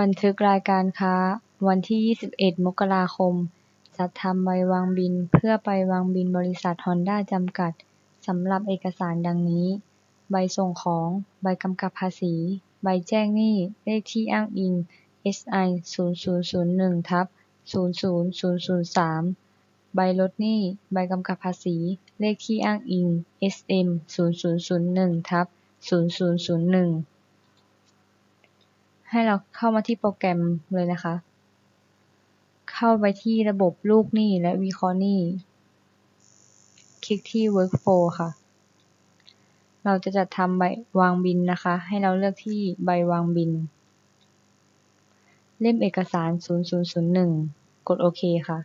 บันทึกรายการค้าวันที่21มกราคม จัดทำใบวางบินเพื่อไปวางบินบริษัทฮอนด้าจำกัด สำหรับเอกสารดังนี้ ใบส่งของ ใบกำกับภาษี ใบแจ้งหนี้ เลขที่อ้างอิง SI0001 ทับ00003 ใบลดหนี้ ใบกำกับภาษี เลขที่อ้างอิง SM0001 ทับ0001 ให้เราเข้ามาที่โปรแกรมเลยนะคะ เข้าไปที่ระบบลูกหนี้และวิเคราะห์หนี้ คลิกที่ Workflow ค่ะ เราจะจัดทำใบวางบินนะคะ ให้เราเลือกที่ใบวางบิน เล่มเอกสาร 0001 กดโอเคค่ะ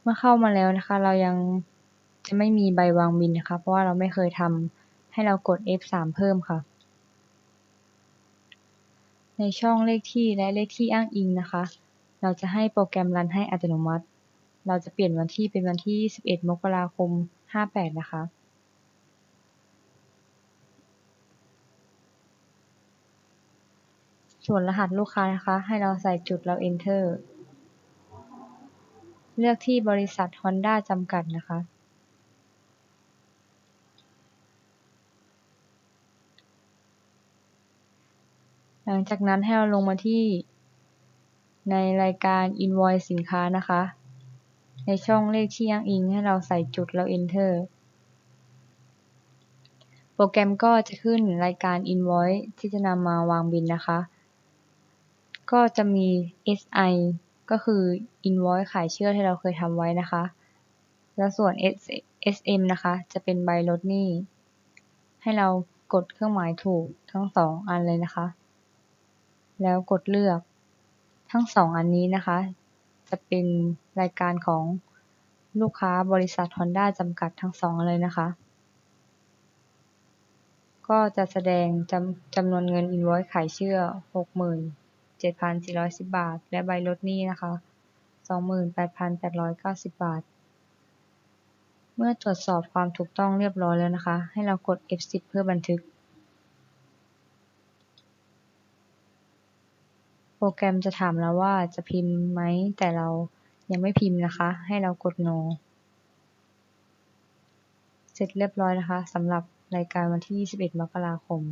เมื่อเข้ามาแล้วนะคะ เรายังจะไม่มีใบวางบินนะคะ เพราะว่าเราไม่เคยทำ ให้เรากด F3 เพิ่มค่ะ ในช่องเลขที่และเลขที่อ้างอิงนะคะ เราจะให้โปรแกรมรันให้อัตโนมัติ เราจะเปลี่ยนวันที่เป็นวันที่21มกราคม 58 นะคะส่วนรหัสลูกค้านะคะ ให้เราใส่จุดแล้ว Enter เลือกที่บริษัทฮอนด้าจำกัดนะคะ หลังจากนั้นให้เราลงมาที่ ในรายการ Invoice สินค้านะคะ ในช่องเลขที่อ้างอิงให้เราใส่จุดแล้ว Enter โปรแกรมก็จะขึ้นรายการ Invoice ที่จะนำมาวางบินนะคะ ก็จะมี SI ก็คือ Invoice ขายเชื่อที่เราเคยทำไว้นะคะ แล้วส่วน SM นะคะ จะเป็นใบลดหนี้ ให้เรากดเครื่องหมายถูกทั้งสองอันเลยนะคะ แล้วกดเลือก ทั้งสองอันนี้นะคะ จะเป็นรายการของลูกค้าบริษัทฮอนด้าจำกัดทั้งสองเลยนะคะ ก็จะแสดงจำจำนวนเงิน Invoice ขายเชื่อ 67,410 บาท และใบลดหนี้นะคะ 28,890 บาท เมื่อตรวจสอบความถูกต้องเรียบร้อยแล้วนะคะ ให้เรากด F10 เพื่อบันทึก โปรแกรมจะถามเราว่าจะพิมพ์ไหม แต่เรายังไม่พิมพ์นะคะ ให้เรากด No เสร็จเรียบร้อยนะคะสำหรับรายการวันที่ 21 มกราคม